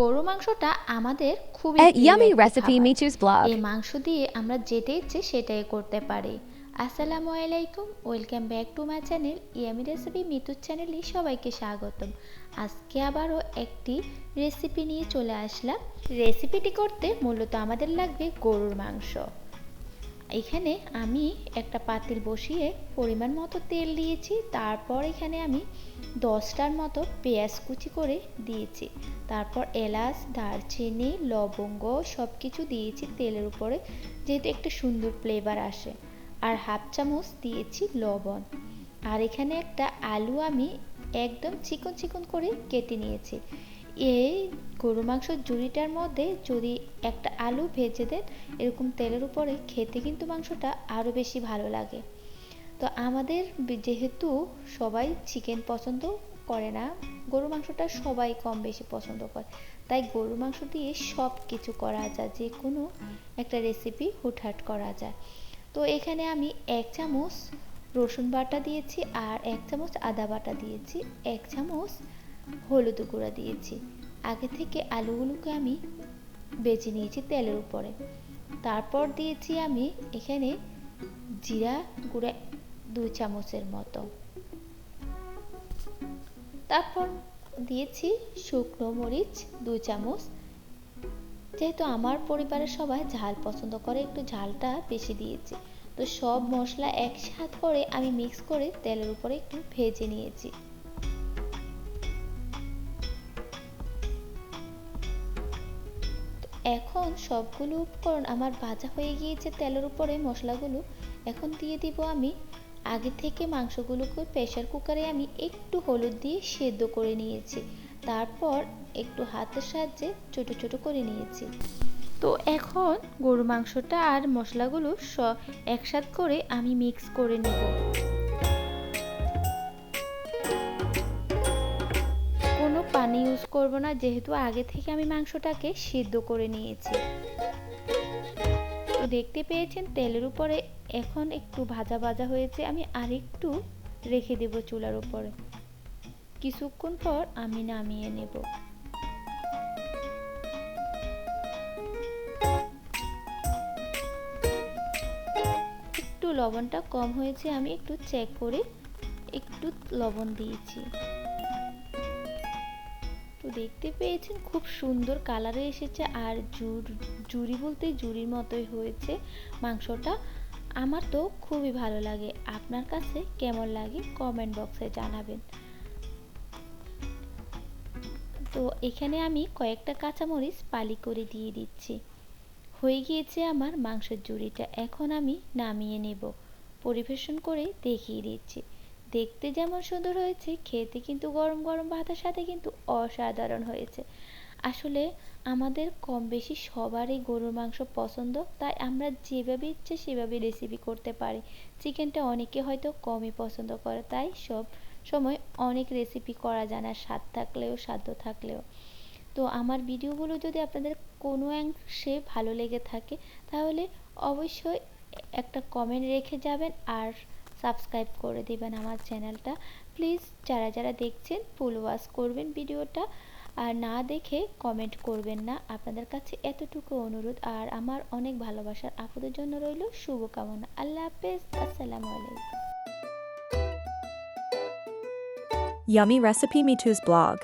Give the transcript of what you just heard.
গরু মাংসটা আমাদের খুবই ইয়ামি রেসিপি মিচুস blog. এই মাংস দিয়ে আমরা যেটা ইচ্ছে সেটাই করতে পারি। আসসালামু আলাইকুম welcome back to my channel yummy recipe মিতুর চ্যানেলে সবাইকে স্বাগতম। আজকে আবারও একটি রেসিপি নিয়ে চলে আসলাম। রেসিপিটি করতে মূলত আমাদের লাগবে গরুর মাংস। এখানে আমি একটা পাতিল বসিয়ে পরিমাণ মতো তেল দিয়েছি, তারপর এখানে আমি দশটার মতো পেঁয়াজ কুচি করে দিয়েছি। তারপর এলাচ, দারচিনি, লবঙ্গ সব কিছু দিয়েছি তেলের উপরে, যেহেতু একটা সুন্দর ফ্লেভার আসে। আর হাফ চামচ দিয়েছি লবণ। আর এখানে একটা আলু আমি একদম চিকন চিকন করে কেটে নিয়েছি। এই গরু মাংসের জুড়িটার মধ্যে যদি একটা আলু ভেজে দেন, এরকম তেলের উপরে খেতে কিন্তু মাংসটা আরও বেশি ভালো লাগে। তো আমাদের যেহেতু সবাই চিকেন পছন্দ করে না, গরু মাংসটা সবাই কম বেশি পছন্দ করে। তাই গরু মাংস দিয়ে সব কিছু করা যায় যে কোনো একটা রেসিপি হুটহাট করা যায়। তো এখানে আমি এক চামচ রসুন বাটা দিয়েছি আর এক চামচ আদা বাটা দিয়েছি। এক চামচ হলুদ গুঁড়া দিয়েছি। আগে থেকে আলুগুলোকে আমি বেজে নিয়েছি তেলের উপরে। তারপর দিয়েছি আমি এখানে জিরা গুঁড়া দুই চামচের মতো। তারপর দিয়েছি শুকনো মরিচ দুই চামচ। যেহেতু আমার পরিবারের সবাই ঝাল পছন্দ করে, একটু ঝালটা বেশি দিয়েছি। তো সব মশলা একসাথ করে আমি মিক্স করে তেলের উপরে একটু ভেজে নিয়েছি। এখন সবগুলো উপকরণ আমার ভাজা হয়ে গিয়েছে তেলের উপরে মশলাগুলো। এখন দিয়ে দিব আমি। আগে থেকে মাংসগুলোকে প্রেশার কুকারে আমি একটু হলুদ দিয়ে সেদ্ধ করে নিয়েছি। তারপর একটু হাতের সাহায্যে ছোট ছোট করে নিয়েছি। তো এখন গরু মাংসটা আর মশলাগুলো একসাথ করে আমি মিক্স করে নেব। করব না, যেহেতু আগে থেকে আমি মাংসটাকে সিদ্ধ করে নিয়েছি। তো দেখতে পেয়েছেন, তেলের উপরে এখন একটু ভাজা ভাজা হয়েছে, আমি আরেকটু রেখে দেব চুলার উপরে। কিছুক্ষণ পর আমি নামিয়ে নেব। একটু লবণটা কম হয়েছে, আমি একটু চেক করে একটু লবণ দিয়েছি। তো দেখতে পেয়েছেন খুব সুন্দর কালারে এসেছে আর জুর জুড়ি বলতে জুড়ির মতোই হয়েছে মাংসটা। আমার তো খুবই ভালো লাগে। আপনার কাছে কেমন লাগে কমেন্ট বক্সে জানাবেন। তো এখানে আমি কয়েকটা কাঁচামরিচ পালি করে দিয়ে দিচ্ছি। হয়ে গিয়েছে আমার মাংসের জুড়িটা এখন আমি নামিয়ে নেব। পরিবেশন করে দেখিয়ে দিচ্ছি। দেখতে যেমন সুন্দর হয়েছে, খেতে কিন্তু গরম গরম ভাতের সাথে কিন্তু অসাধারণ হয়েছে। আসলে আমাদের কম বেশি সবারই গরুর মাংস পছন্দ, তাই আমরা যেভাবে ইচ্ছে সেভাবে রেসিপি করতে পারি। চিকেনটা অনেকে হয়তো কমই পছন্দ করে, তাই সব সময় অনেক রেসিপি করা যায় না স্বাদ থাকলেও সাধ্য থাকলেও। তো আমার ভিডিওগুলো যদি আপনাদের কোনো অংশে ভালো লেগে থাকে, তাহলে অবশ্যই একটা কমেন্ট রেখে যাবেন, আর সাবস্ক্রাইব করে দেবেন আমার চ্যানেলটা। প্লিজ যারা যারা দেখছেন ফুল ওয়াশ করবেন ভিডিওটা। আর না দেখে কমেন্ট করবেন না। আপনাদের কাছে এতটুকু অনুরোধ। আর আমার অনেক ভালোবাসার আপনাদের জন্য রইল শুভকামনা। আল্লাহ হাফেজ। আসসালামু আলাইকুম। Yummy Recipe Me blog.